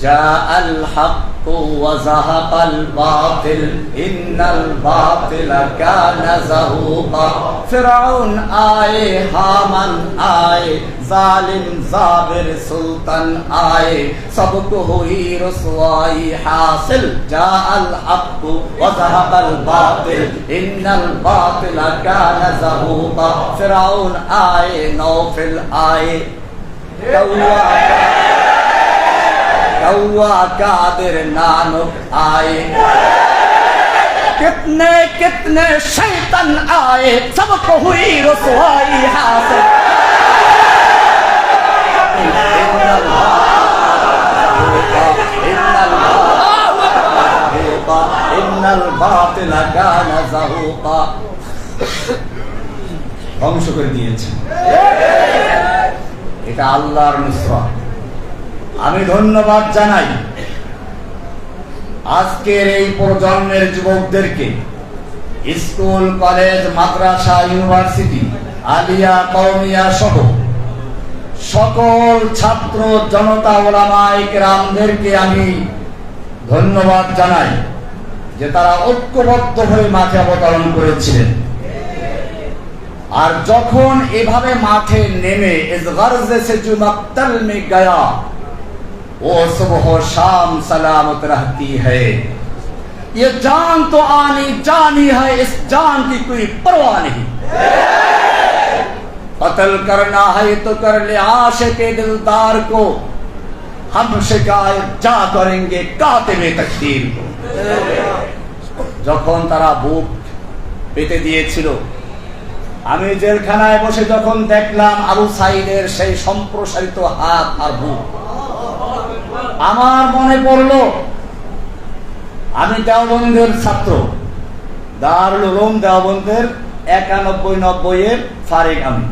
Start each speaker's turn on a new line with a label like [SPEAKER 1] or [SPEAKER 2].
[SPEAKER 1] جاء الحق وزهق الباطل إن الباطل كان زهوقا. فرعون آئے حامن آئے ظالم زابر سلطان آئے سب کو ہوئی حاصل. جاء الحق وزهق الباطل إن الباطل كان زهوقا. فرعون آئے نوفل آئے کوا कौआ कादिर नानुक आए कितने कितने शैतन आए सबको हुई रसवाई हासिल ইন্নাল বাতিলা কানা যাহুকা ধ্বংস করে দিয়েছে এটা আল্লাহর নুসরত আমি ধন্যবাদ জানাই আজকের এই প্রজন্মের যুবকদেরকে স্কুল, কলেজ, মাদ্রাসা, ইউনিভার্সিটি, আলিয়া কৌমিয়া সহ সকল ছাত্র, জনতা ওলামাই রামদেরকে আমি ধন্যবাদ জানাই যে তারা ঐক্যবদ্ধ হয়ে মাঠে অবতরণ করেছিলেন। আর যখন এভাবে মাঠে নেমে গয়া वो सुबह शाम सलामत रहती है ये जान तो आनी जानी है इस जान की कोई परवाह नहीं कत्ल करना है तो कर ले आशे के दिलदार को हम शिकायत जा करेंगे কাতেবে তকদীর को যখন তারা বুক পেতে দিয়েছিল আমি জেলখানায় বসে যখন দেখলাম আবু সাইদের সেই সম্প্রসারিত হাত আর বুক আমার মনে পড়ল আমি দেওবন্ধের ছাত্র। দারুল রোম দেওবন্ধের একানব্বই নব্বই এর ফারেক আমি।